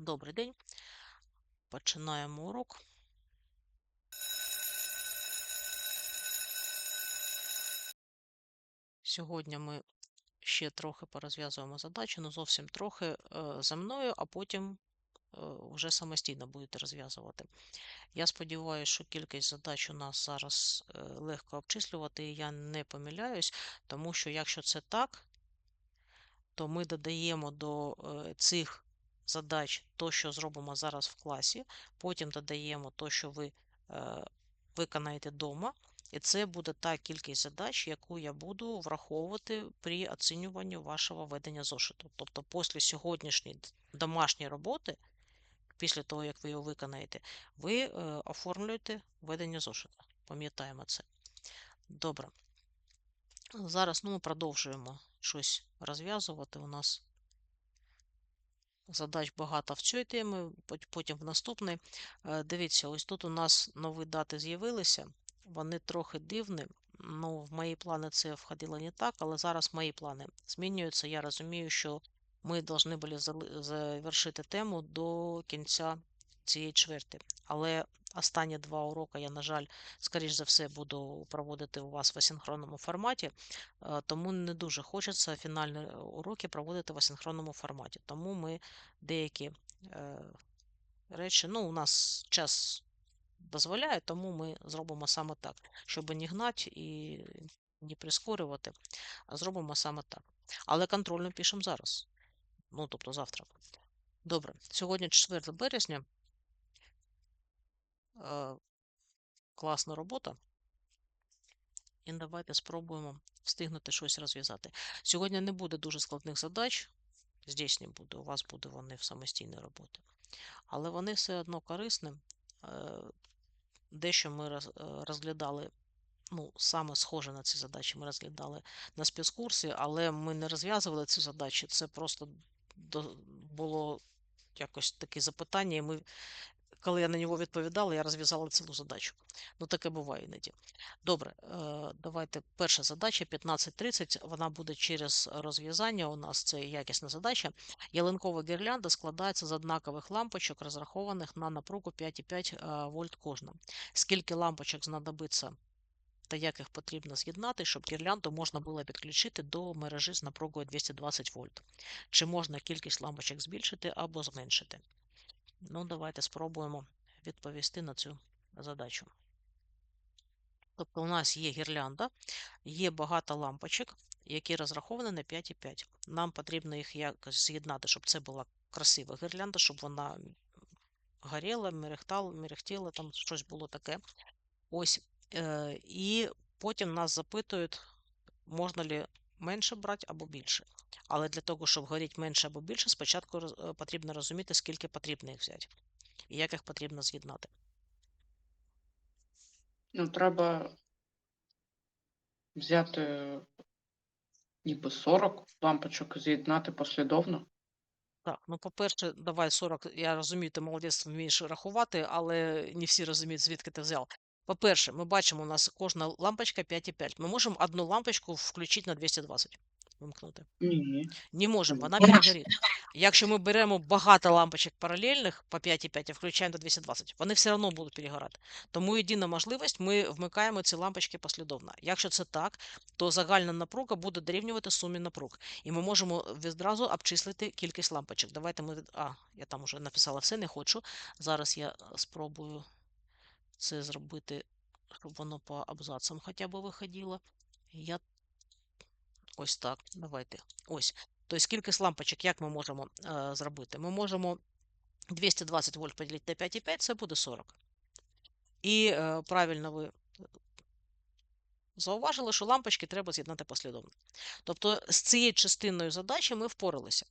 Добрий день. Починаємо урок. Сьогодні ми ще трохи порозв'язуємо задачі, ну зовсім трохи е, за мною, а потім е, вже самостійно будете розв'язувати. Я сподіваюся, що кількість задач у нас зараз е, легко обчислювати, і я не помиляюсь, тому що якщо це так, то ми додаємо до цих задач то, що зробимо зараз в класі, потім додаємо то, що ви е, виконаєте вдома, і це буде та кількість задач, яку я буду враховувати при оцінюванні вашого ведення зошиту. Тобто, після сьогоднішньої домашньої роботи, після того, як ви його виконаєте, ви е, оформлюєте ведення зошиту. Пам'ятаємо це. Добре. Зараз ну, ми продовжуємо щось розв'язувати. У нас задач багато в цій темі, потім в наступний. Е, Дивіться, ось тут у нас нові дати з'явилися. Вони трохи дивні. Ну, в мої плани це входило не так, але зараз мої плани змінюються. Я розумію, що ми повинні були завершити тему до кінця цієї чверти. Але останні два уроки я, на жаль, скоріш за все, буду проводити у вас в асинхронному форматі. Е, Тому не дуже хочеться фінальні е, уроки проводити в асинхронному форматі. Тому ми деякі е, речі, ну, у нас час дозволяє, тому ми зробимо саме так, щоб не гнати і не прискорювати, а зробимо саме так. Але контрольно пишемо зараз. Ну, тобто завтра. Добре, сьогодні 4 березня. Класна робота. І давайте спробуємо встигнути щось розв'язати. Сьогодні не буде дуже складних задач. Здесь буде, у вас буде вони в самостійній роботі. Але вони все одно корисні. Е, Дещо ми е, розглядали, ну, саме схоже на ці задачі ми розглядали на спецкурсі, але ми не розв'язували ці задачі. Це просто було якось таке запитання, і ми коли я на нього відповідала, я розв'язала цілу задачу. Ну, таке буває іноді. Добре, е, давайте перша задача 15.30. Вона буде через розв'язання. У нас це якісна задача. Ялинкова гірлянда складається з однакових лампочок, розрахованих на напругу 5,5 е, вольт кожна. Скільки лампочок знадобиться та як їх потрібно з'єднати, щоб гірлянду можна було підключити до мережі з напругою 220 вольт? Чи можна кількість лампочок збільшити або зменшити? Ну, давайте спробуємо відповісти на цю задачу. Тобто у нас є гірлянда, є багато лампочок, які розраховані на 5,5. Нам потрібно їх якось з'єднати, щоб це була красива гірлянда, щоб вона горіла, мерехтала, мерехтіла, там щось було таке. Ось. Е, і потім нас запитують, можна ли менше брати або більше. Але для того, щоб горіти менше або більше, спочатку е, потрібно розуміти, скільки потрібно їх взяти і як їх потрібно з'єднати. Ну, треба взяти ніби 40 лампочок і з'єднати послідовно. Так, ну по-перше, давай 40, я розумію, ти молодець, вмієш рахувати, але не всі розуміють, звідки ти взяв. По-перше, ми бачимо, у нас кожна лампочка 5,5. Ми можемо одну лампочку включити на 220, вимкнути. Ні. Не можемо, вона перегорить. Якщо ми беремо багато лампочок паралельних по 5,5 і включаємо до 220, вони все одно будуть перегорати. Тому єдина можливість, ми вмикаємо ці лампочки послідовно. Якщо це так, то загальна напруга буде дорівнювати сумі напруг. І ми можемо відразу обчислити кількість лампочок. Давайте ми. А, я там вже написала все, не хочу. Зараз я спробую це зробити, щоб воно по абзацам хоча б виходило. Я Ось так. Давайте. Ось. Тобто кількість лампочок, як ми можемо е, зробити? Ми можемо 220 вольт поділити на 5,5, це буде 40. І е, правильно ви зауважили, що лампочки треба з'єднати послідовно. Тобто з цією частиною задачі ми впоралися.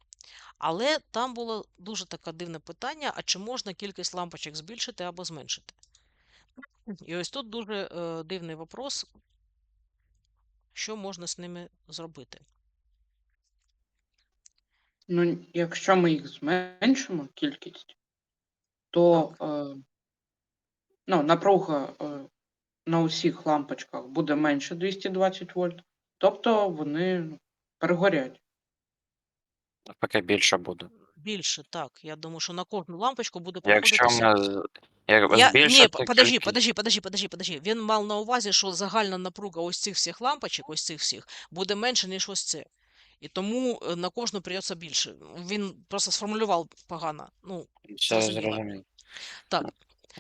Але там було дуже таке дивне питання: а чи можна кількість лампочок збільшити або зменшити? І ось тут дуже е, дивний вопрос, що можна з ними зробити. Ну, якщо ми їх зменшимо кількість, то е, ну, напруга е, на усіх лампочках буде менше 220 вольт, тобто вони перегорять. Навпаки більше буде. Більше, так. Я думаю, що на кожну лампочку буде проходити Якщо сім- ми як Я... Ні, збільшити подожди, кількість, подожди, подожди, подожди, подожди. Він мав на увазі, що загальна напруга ось цих всіх лампочок, ось цих всіх, буде менше, ніж ось це. І тому е, на кожну придеться більше. Він просто сформулював погано. Ну, все зрозуміло. зрозуміло. Так.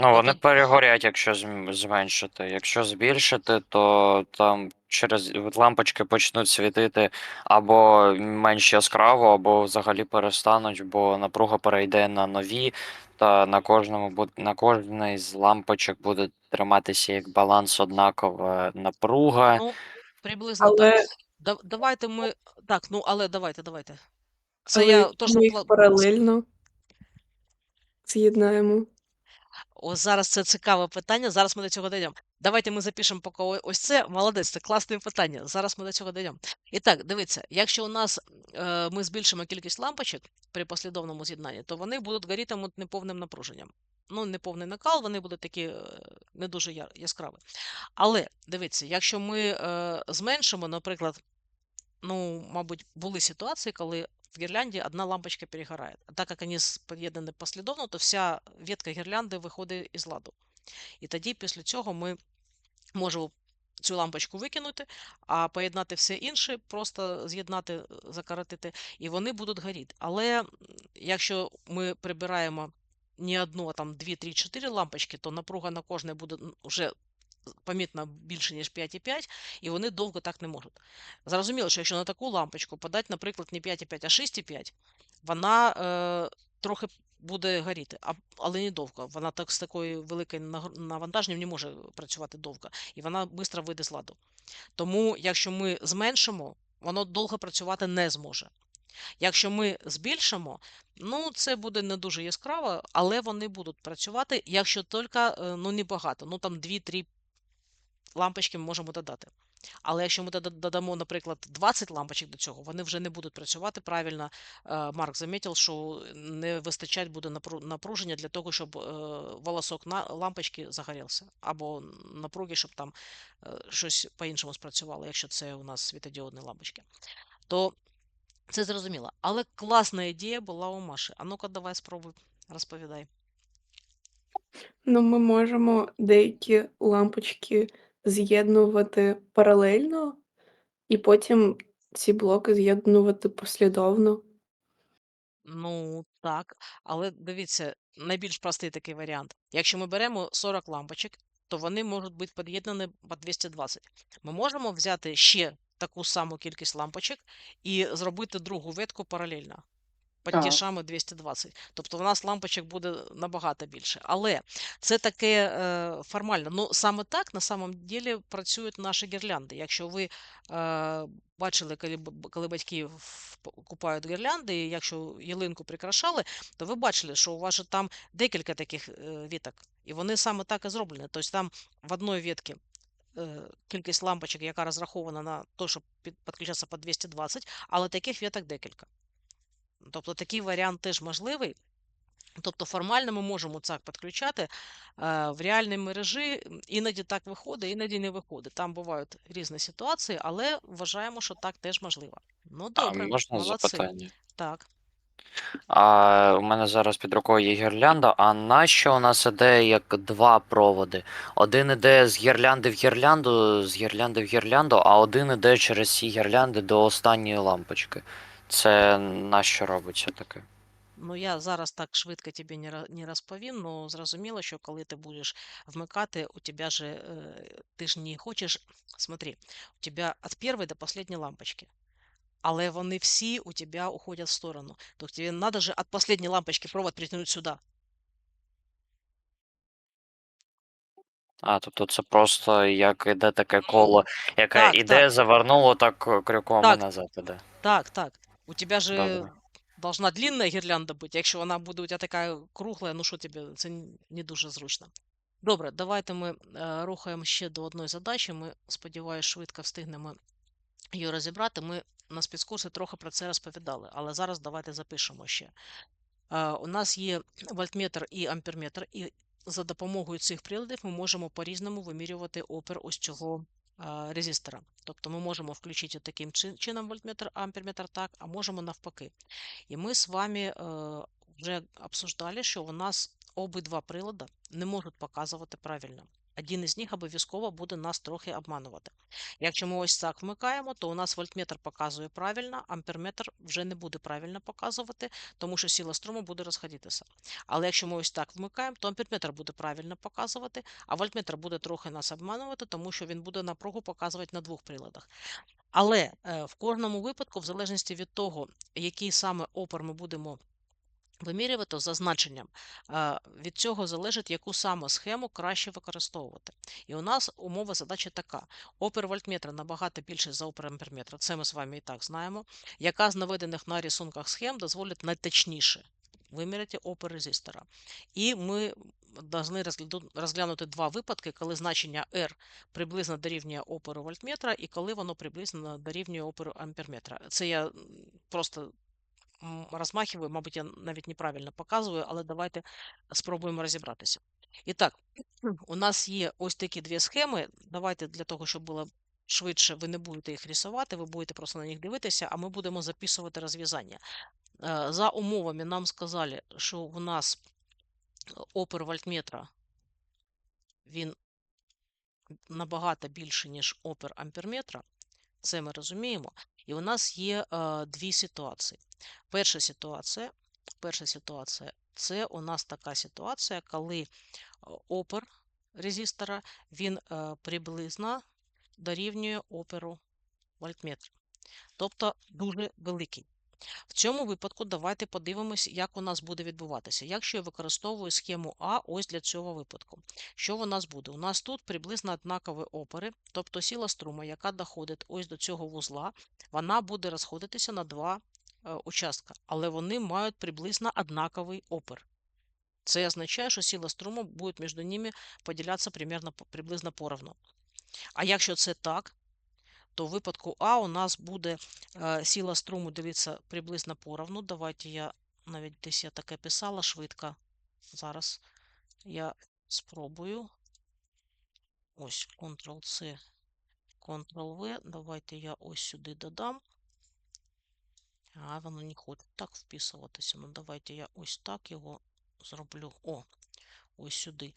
Ну, вони перегорять, якщо зменшити. Якщо збільшити, то там через лампочки почнуть світити або менш яскраво, або взагалі перестануть, бо напруга перейде на нові, та на кожному на кожній з лампочок буде триматися як баланс однакова напруга. Ну, приблизно так. Да, давайте ми. Так, ну але давайте, давайте. Це але я то, що паралельно з'єднаємо. О, зараз це цікаве питання. Зараз ми до цього дійдемо. Давайте ми запишемо поки ось це. Молодець, це класне питання. Зараз ми до цього дійдемо. І так, дивіться, якщо у нас е, ми збільшимо кількість лампочок при послідовному з'єднанні, то вони будуть горітимуть неповним напруженням. Ну, неповний накал, вони будуть такі е, не дуже яскраві. Але дивіться, якщо ми е, зменшимо, наприклад, ну, мабуть, були ситуації, коли в гірлянді одна лампочка перегорає. А так як вони під'єднані послідовно, то вся ветка гірлянди виходить із ладу. І тоді після цього ми можемо цю лампочку викинути, а поєднати все інше, просто з'єднати, е, закоротити, і вони будуть горіти. Але якщо ми прибираємо не одну, а там 2, 3, 4 лампочки, то напруга на кожне буде вже помітно більше, ніж 5,5, і вони довго так не можуть. Зрозуміло, що якщо на таку лампочку подати, наприклад, не 5,5, а 6,5, вона е, трохи буде горіти, а, але не довго. Вона так з такою нагр- навантаженням не може працювати довго, і вона швидко вийде з ладу. Тому, якщо ми зменшимо, воно довго працювати не зможе. Якщо ми збільшимо, ну це буде не дуже яскраво, але вони будуть працювати, якщо тільки е, ну, небагато, ну там 2-3 лампочки ми можемо додати. Але якщо ми додамо, наприклад, 20 лампочок до цього, вони вже не будуть працювати правильно. Е, Марк замітив, що не вистачать буде напру- напруження для того, щоб е, волосок на лампочки загорівся, або напруги, щоб там е, щось по-іншому спрацювало, якщо це у нас світодіодні лампочки. То це зрозуміло. Але класна ідея була у Маші. А ну-ка, давай спробуй, розповідай. Ну, ми можемо деякі лампочки з'єднувати паралельно, і потім ці блоки з'єднувати послідовно. Ну, так, але дивіться, найбільш простий такий варіант. Якщо ми беремо 40 лампочок, то вони можуть бути під'єднані по 220. Ми можемо взяти ще таку саму кількість лампочок і зробити другу ветку паралельно. Під Так. самі 220. Тобто в нас лампочок буде набагато більше. Але це таке е, формально. Ну, саме так на самом ділі працюють наші гірлянди. Якщо ви е, бачили, коли, коли батьки купають гірлянди, і якщо ялинку прикрашали, то ви бачили, що у вас же там декілька таких е, віток. І вони саме так і зроблені. Тобто там в одній ветці е, кількість лампочок, яка розрахована на те, щоб підключатися по 220, але таких веток декілька. Тобто такий варіант теж можливий. Тобто формально ми можемо так підключати. Е, В реальній мережі іноді так виходить, іноді не виходить. Там бувають різні ситуації, але вважаємо, що так теж можливо. Ну, А можна молодці. запитання? Так. А у мене зараз під рукою є гірлянда. А нащо у нас іде як два проводи? Один іде з гірлянди в гірлянду, з гірлянди в гірлянду, а один іде через ці гірлянди до останньої лампочки. Це на що робиться таке? Ну, я зараз так швидко тобі не, розповім, але зрозуміло, що коли ти будеш вмикати, у тебе же, е, ти ж не хочеш, смотри, у тебе від першої до останньої лампочки. Але вони всі у тебе уходять в сторону. Тобто тебе надо же від останньої лампочки провод притягнути сюди. А, тобто це просто як іде таке Ну, коло, яке так, іде, так. завернуло, так крюком і назад іде. Так, так. У тебя же Добре. должна длинна гірлянда бути. Якщо вона буде у тебе така кругла, ну що тобі, це не дуже зручно. Добре, давайте ми е, рухаємо ще до одної задачі. Ми, сподіваюся, швидко встигнемо її розібрати. Ми на спецкурсі трохи про це розповідали, але зараз давайте запишемо ще. Е, у нас є вольтметр і амперметр, і за допомогою цих приладів ми можемо по-різному вимірювати опір ось цього резистора. Тобто ми можемо включити таким чином вольтметр, амперметр так, а можемо навпаки. І ми з вами е, вже обсуждали, що у нас обидва прилади не можуть показувати правильно. Один із них обов'язково буде нас трохи обманувати. Якщо ми ось так вмикаємо, то у нас вольтметр показує правильно, амперметр вже не буде правильно показувати, тому що сила струму буде розходитися. Але якщо ми ось так вмикаємо, то амперметр буде правильно показувати, а вольтметр буде трохи нас обманувати, тому що він буде напругу показувати на двох приладах. Але е, в кожному випадку, в залежності від того, який саме опор ми будемо вимірювати за значенням, е, від цього залежить, яку саме схему краще використовувати. І у нас умова задачі така: опір вольтметра набагато більше за опір амперметра. Це ми з вами і так знаємо. Яка з наведених на рисунках схем дозволить найточніше виміряти опір резистора. І ми повинні розглянути два випадки, коли значення R приблизно дорівнює опору вольтметра і коли воно приблизно дорівнює опору амперметра. Це я просто розмахиваю, мабуть, я навіть неправильно показую, але давайте спробуємо розібратися. І так, у нас є ось такі дві схеми. Давайте для того, щоб було швидше, ви не будете їх рисувати, ви будете просто на них дивитися, а ми будемо записувати розв'язання. Е, За умовами нам сказали, що у нас опір вольтметра він набагато більше, ніж опір амперметра. Це ми розуміємо. І у нас є е, дві ситуації. Перша ситуація, перша ситуація це у нас така ситуація, коли опер резистора він приблизно дорівнює оперу вольтметра. Тобто дуже великий. В цьому випадку давайте подивимось, як у нас буде відбуватися. Якщо я використовую схему А ось для цього випадку. Що у нас буде? У нас тут приблизно однакові опори, тобто сила струма, яка доходить ось до цього вузла, вона буде розходитися на два е, участка, але вони мають приблизно однаковий опір. Це означає, що сила струму буде між ними поділятися приблизно поровну. А якщо це так, то в випадку А у нас буде е, сила струму дивіться приблизно поровну. Давайте я навіть десь я таке писала швидко. Зараз я спробую. Ось Ctrl-C, Ctrl-V. Давайте я ось сюди додам. А, воно не хоче так вписуватися. Ну, давайте я ось так його зроблю. О, ось сюди.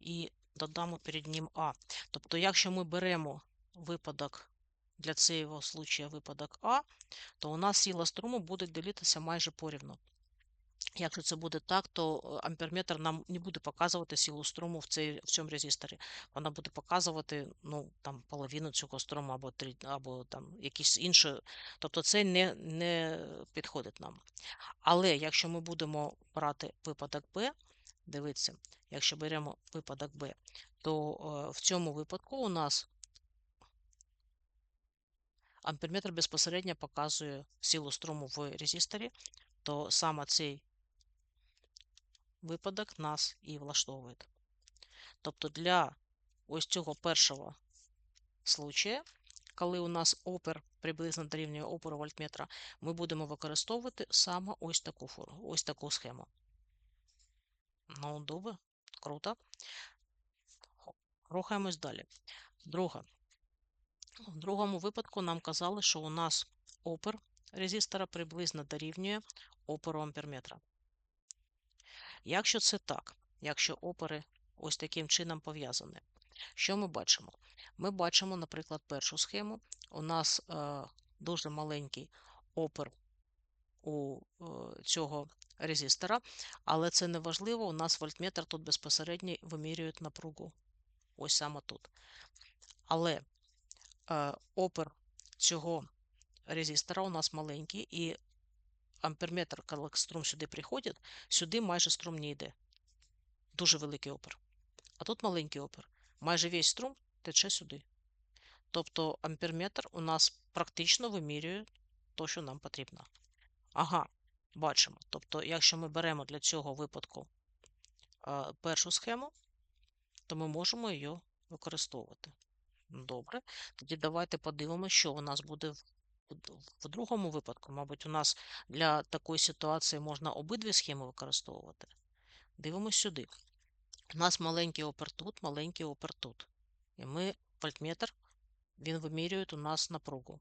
І додамо перед ним А. Тобто, якщо ми беремо випадок для цього случая випадок А, то у нас сила струму буде ділитися майже порівну. Якщо це буде так, то е, амперметр нам не буде показувати силу струму в, цей, в цьому резисторі. Вона буде показувати ну, там, половину цього струму або, три, або там, якісь інші. Тобто це не, не підходить нам. Але якщо ми будемо брати випадок Б, дивіться, якщо беремо випадок Б, то е, в цьому випадку у нас амперметр безпосередньо показує силу струму в резисторі, то саме цей випадок нас і влаштовує. Тобто для ось цього першого случая, коли у нас опір приблизно дорівнює опору вольтметра, ми будемо використовувати саме ось таку ось таку схему. Ну, добре, круто. Рухаємось далі. Друга. В другому випадку нам казали, що у нас опір резистора приблизно дорівнює опору амперметра. Якщо це так, якщо опори ось таким чином пов'язані, що ми бачимо? Ми бачимо, наприклад, першу схему. У нас е, дуже маленький опір у е, цього резистора, але це не важливо. У нас вольтметр тут безпосередньо вимірює напругу. Ось саме тут. Але е, опір цього резистора у нас маленький, і амперметр, коли струм сюди приходить, сюди майже струм не йде. Дуже великий опір. А тут маленький опір. Майже весь струм тече сюди. Тобто амперметр у нас практично вимірює те, що нам потрібно. Ага, бачимо. Тобто, якщо ми беремо для цього випадку е, першу схему, то ми можемо її використовувати. Добре. Тоді давайте подивимося, що у нас буде в, в другому випадку. Мабуть, у нас для такої ситуації можна обидві схеми використовувати. Дивимось сюди. У нас маленький опер тут, маленький опер тут. І ми вольтметр він вимірює у нас напругу,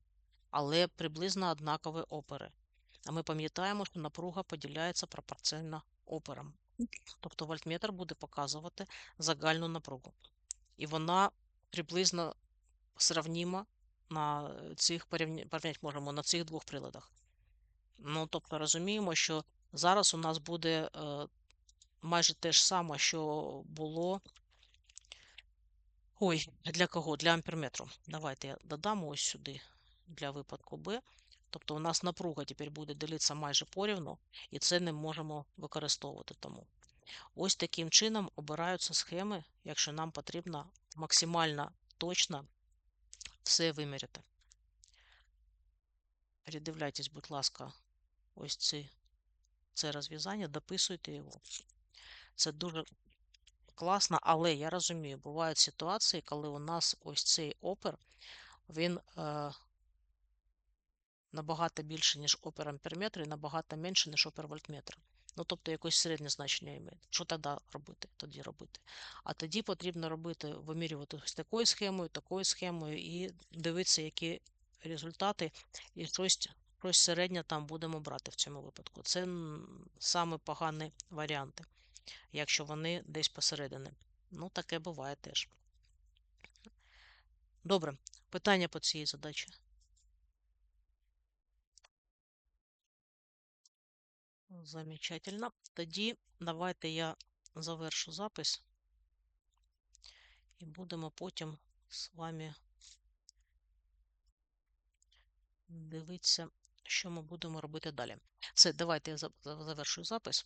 але приблизно однакові опери. А ми пам'ятаємо, що напруга поділяється пропорційно операм. Тобто вольтметр буде показувати загальну напругу. І вона приблизно сравніма на цих порівня- порівняти можемо на цих двох приладах. Ну, тобто розуміємо, що зараз у нас буде е, майже те ж саме, що було. Ой, для кого? Для амперметру. Давайте я додам ось сюди для випадку Б. Тобто у нас напруга тепер буде ділитися майже порівну, і це не можемо використовувати тому. Ось таким чином обираються схеми, якщо нам потрібно максимально точно все виміряти. Передивляйтесь, будь ласка, ось ці, це розв'язання, дописуйте його. Це дуже класно, але я розумію, бувають ситуації, коли у нас ось цей опер, він е, набагато більше, ніж опер амперметр, і набагато менше, ніж опер вольтметр. Ну, тобто якось середнє значення має. Що тоді робити? Тоді робити? А тоді потрібно робити, вимірювати ось такою схемою, такою схемою і дивитися, які результати, і щось, щось середнє там будемо брати в цьому випадку. Це саме погані варіанти, якщо вони десь посередині. Ну, таке буває теж. Добре, питання по цій задачі. Замечательно. Тоді давайте я завершу запис і будемо потім з вами дивитися, що ми будемо робити далі. Все, давайте я за- за- завершую запис.